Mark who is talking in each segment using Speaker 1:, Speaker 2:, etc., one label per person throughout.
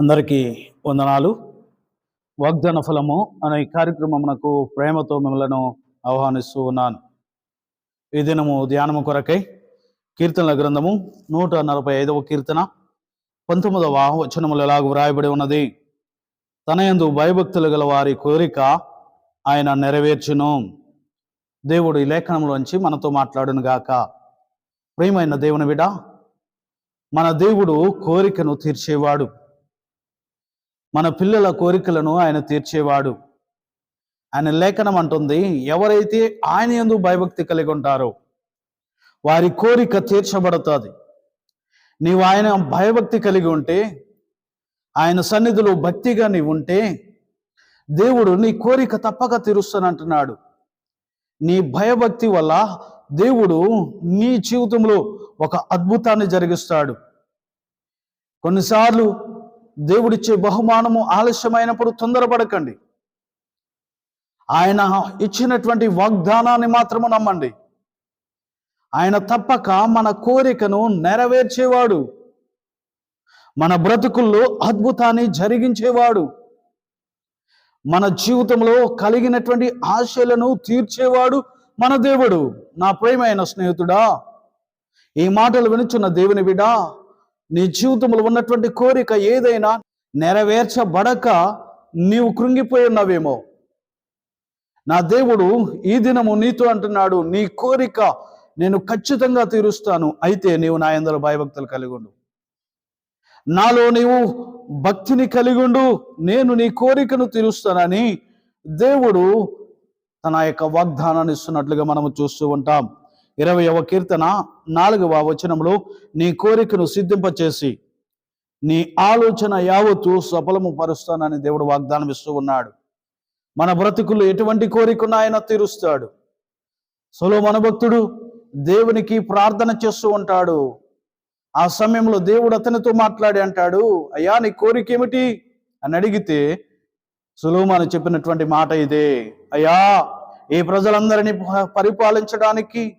Speaker 1: అందరికీ వందనాలు. వాగ్దాన ఫలము అనే కార్యక్రమమునకు ప్రేమతో మిమ్మలను ఆహ్వానిస్తూ ఉన్నాను. ఈ దినము ధ్యానము కొరకై కీర్తనల గ్రంథము నూట నలభై ఐదవ కీర్తన పంతొమ్మిదవ వచనములు ఎలాగ వ్రాయబడి ఉన్నది? తన యందు భయభక్తులు గల వారి కోరిక ఆయన నెరవేర్చును. దేవుడు ఈ లేఖనంలోంచి మనతో మాట్లాడును గాక. ప్రియమైన దేవుని విడా మన దేవుడు కోరికను తీర్చేవాడు. మన పిల్లల కోరికలను ఆయన తీర్చేవాడు. ఆయన లేఖనం అంటుంది ఎవరైతే ఆయన ఎందు భయభక్తి కలిగి ఉంటారో వారి కోరిక తీర్చబడుతుంది. నీవు ఆయన భయభక్తి కలిగి ఉంటే ఆయన సన్నిధిలో భక్తిగా నీవు ఉంటే దేవుడు నీ కోరిక తప్పక తీరుస్తానంటున్నాడు. నీ భయభక్తి వల్ల దేవుడు నీ జీవితంలో ఒక అద్భుతాన్ని జరిగిస్తాడు. కొన్నిసార్లు దేవుడిచ్చే బహుమానము ఆలస్యమైనప్పుడు తొందరపడకండి. ఆయన ఇచ్చినటువంటి వాగ్దానాన్ని మాత్రము నమ్మండి. ఆయన తప్పక మన కోరికను నెరవేర్చేవాడు. మన బ్రతుకుల్లో అద్భుతాన్ని జరిగించేవాడు. మన జీవితంలో కలిగినటువంటి ఆశలను తీర్చేవాడు మన దేవుడు. నా ప్రేమైన స్నేహితుడా ఈ మాటలు వినుచున్న దేవుని బిడా నీ జీవితంలో ఉన్నటువంటి కోరిక ఏదైనా నెరవేర్చబడక నీవు కృంగిపోయి ఉన్నావేమో. నా దేవుడు ఈ దినము నీతో అంటున్నాడు నీ కోరిక నేను ఖచ్చితంగా తీరుస్తాను అయితే నీవు నా ఎందరో భయభక్తులు కలిగి ఉండు నాలో నీవు భక్తిని కలిగి ఉండు నేను నీ కోరికను తీరుస్తానని దేవుడు తన యొక్క వాగ్దానాన్ని ఇస్తున్నట్లుగా మనము చూస్తూ ఉంటాం. ఇరవయవ కీర్తన నాలుగవ వచనంలో నీ కోరికను సిద్ధింపచేసి నీ ఆలోచన యావత్తు సఫలము పరుస్తానని దేవుడు వాగ్దానం ఇస్తూ ఉన్నాడు. మన బ్రతుకులు ఎటువంటి కోరికను ఆయన తీరుస్తాడు? సొలో మన భక్తుడు దేవునికి ప్రార్థన చేస్తూ ఉంటాడు. ఆ సమయంలో దేవుడు అతనితో మాట్లాడి అంటాడు అయ్యా నీ కోరిక ఏమిటి? అని అడిగితే సులోమాను చెప్పినటువంటి మాట ఇదే అయ్యా ఈ ప్రజలందరినీ పరిపాలించడానికి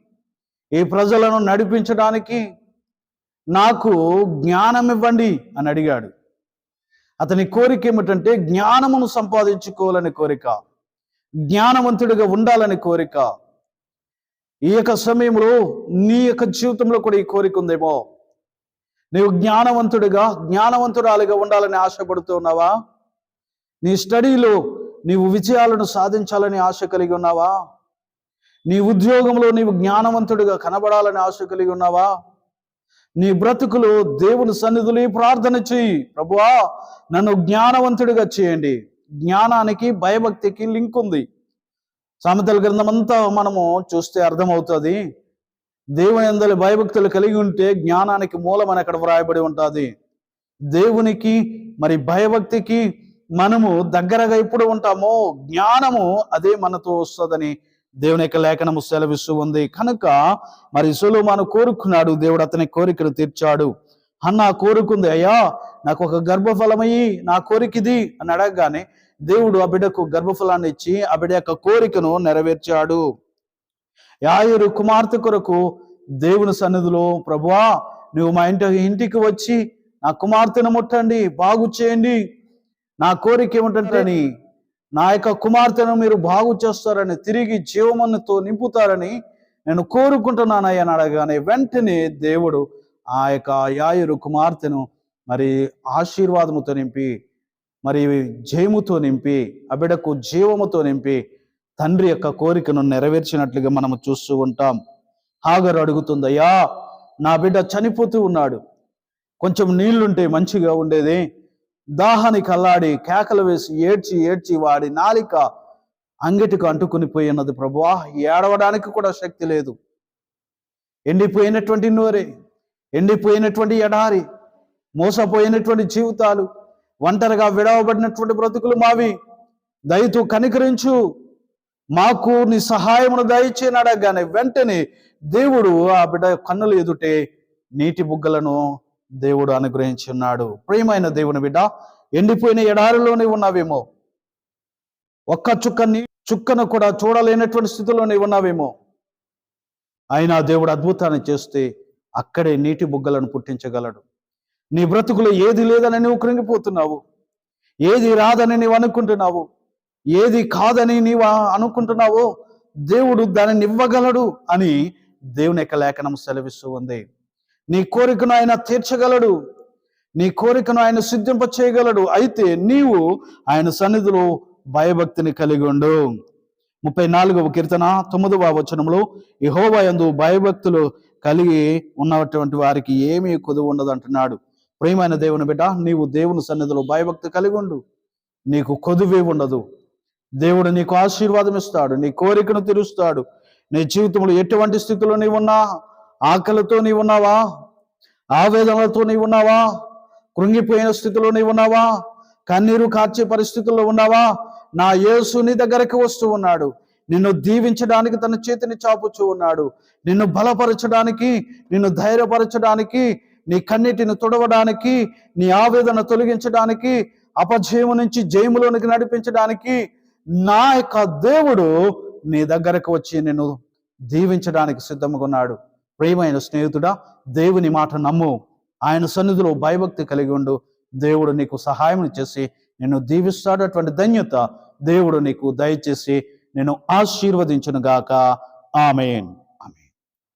Speaker 1: ఈ ప్రజలను నడిపించడానికి నాకు జ్ఞానం ఇవ్వండి అని అడిగాడు. అతని కోరిక ఏమిటంటే జ్ఞానమును సంపాదించుకోవాలని కోరిక జ్ఞానవంతుడిగా ఉండాలని కోరిక. ఈ యొక్క సమయంలో నీ యొక్క జీవితంలో కూడా ఈ కోరిక ఉందేమో? నీవు జ్ఞానవంతుడిగా జ్ఞానవంతురాలిగా ఉండాలని ఆశపడుతూ ఉన్నావా? నీ స్టడీలో నీవు విజయాలను సాధించాలని ఆశ కలిగి ఉన్నావా? నీ ఉద్యోగంలో నీవు జ్ఞానవంతుడిగా కనబడాలని ఆశ కలిగి ఉన్నావా? నీ బ్రతుకులు దేవుని సన్నిధులు ప్రార్థన చెయ్యి. ప్రభువా నన్ను జ్ఞానవంతుడిగా చేయండి. జ్ఞానానికి భయభక్తికి లింక్ ఉంది. సామెతల గ్రంథం అంతా మనము చూస్తే అర్థమవుతుంది. దేవుని అందరి భయభక్తులు కలిగి ఉంటే జ్ఞానానికి మూలమని అక్కడ వ్రాయబడి ఉంటుంది. దేవునికి మరి భయభక్తికి మనము దగ్గరగా ఎప్పుడు ఉంటామో జ్ఞానము అదే మనతో వస్తుందని దేవుని యొక్క లేఖనము సెలవిస్తూ ఉంది. కనుక మరి సొలొమోను కోరుకున్నాడు. దేవుడు అతని కోరికను తీర్చాడు. అన్న కోరుకుంది అయ్యా నాకు ఒక గర్భఫలమయ్యి నా కోరిక ఇది అని అడగగానే దేవుడు ఆ బిడ్డకు గర్భఫలాన్ని ఇచ్చి ఆ బిడ్డ యొక్క కోరికను నెరవేర్చాడు. యాయురు కుమార్తె కొరకు దేవుని సన్నిధిలో ప్రభువా నువ్వు మా ఇంటి ఇంటికి వచ్చి నా కుమార్తెను ముట్టండి బాగు చేయండి. నా కోరిక ఏమిటంటని నా యొక్క కుమార్తెను మీరు బాగు చేస్తారని తిరిగి జీవమన్నుతో నింపుతారని నేను కోరుకుంటున్నానయ్యని అడగానే వెంటనే దేవుడు ఆ యొక్క యాయురు కుమార్తెను మరి ఆశీర్వాదముతో నింపి మరి జయముతో నింపి ఆ బిడకు జీవముతో నింపి తండ్రి యొక్క కోరికను నెరవేర్చినట్లుగా మనము చూస్తూ ఉంటాం. హాగరు అడుగుతుందయ్యా నా బిడ్డ చనిపోతూ ఉన్నాడు. కొంచెం నీళ్ళుంటే మంచిగా ఉండేది. దాహానికి అల్లాడి కేకలు వేసి ఏడ్చి ఏడ్చి వాడి నాలిక అంగిటికి అంటుకుని పోయి ఉన్నది ప్రభువా ఏడవడానికి కూడా శక్తి లేదు. ఎండిపోయినటువంటి నోరే ఎండిపోయినటువంటి ఎడారి మోసపోయినటువంటి జీవితాలు ఒంటరిగా విడవబడినటువంటి బ్రతుకులు మావి. దయతో కనికరించు మాకు నీ సహాయమును దయచేనాడగానే వెంటనే దేవుడు ఆ బిడ్డ కన్నులు ఎదుటే నీటి బుగ్గలను దేవుడు అనుగ్రహించి ఉన్నాడు ప్రియమైన దేవుని బిడ్డ ఎండిపోయిన ఎడారిలోనే ఉన్నావేమో? ఒక్క చుక్క నీ చుక్కను కూడా చూడలేనటువంటి స్థితిలోనే ఉన్నావేమో? అయినా దేవుడు అద్భుతాన్ని చేస్తే అక్కడే నీటి బుగ్గలను పుట్టించగలడు. నీ బ్రతుకులో ఏది లేదని నువ్వు కృంగిపోతున్నావు. ఏది రాదని నీవు అనుకుంటున్నావు. ఏది కాదని నీవు అనుకుంటున్నావో దేవుడు దానిని ఇవ్వగలడు అని దేవుని యొక్క లేఖనం సెలవిస్తూ ఉంది. నీ కోరికను ఆయన తీర్చగలడు. నీ కోరికను ఆయన సిద్ధింప చేయగలడు అయితే నీవు ఆయన సన్నిధిలో భయభక్తిని కలిగి ఉండు. ముప్పై నాలుగవ కీర్తన తొమ్మిదవ వచనంలో యెహోవా భయభక్తులు కలిగి ఉన్నటువంటి వారికి ఏమీ కొదువు ఉండదు అంటున్నాడు ప్రియమైన దేవుని బిడ్డ నీవు దేవుని సన్నిధిలో భయభక్తి కలిగి ఉండు. నీకు కొదువే ఉండదు. దేవుడు నీకు ఆశీర్వాదం ఇస్తాడు. నీ కోరికను తీరుస్తాడు. నీ జీవితంలో ఎటువంటి స్థితిలో నీవు ఉన్నా ఆకలితో నీవు ఉన్నావా? ఆవేదనలతో నీవు ఉన్నావా? కృంగిపోయిన స్థితిలో నీవు ఉన్నావా? కన్నీరు కార్చే పరిస్థితుల్లో ఉన్నావా? నా యేసు నీ దగ్గరకు వస్తూ ఉన్నాడు. నిన్ను దీవించడానికి తన చేతిని చాపుచూ ఉన్నాడు. నిన్ను బలపరచడానికి నిన్ను ధైర్యపరచడానికి నీ కన్నిటిని తుడవడానికి నీ ఆవేదన తొలగించడానికి అపజయము నుంచి జయములోనికి నడిపించడానికి నా యొక్క దేవుడు నీ దగ్గరకు వచ్చి నిన్ను దీవించడానికి సిద్ధంగా ఉన్నాడు. ప్రియమైన స్నేహితుడా దేవుని మాట నమ్ము. ఆయన సన్నిధిలో భయభక్తి కలిగి ఉండు. దేవుడు నీకు సహాయం చేసి నిన్ను దీవిస్తాడు అటువంటి ధన్యత దేవుడు నీకు దయచేసి నేను ఆశీర్వదించును గాక ఆమెన్.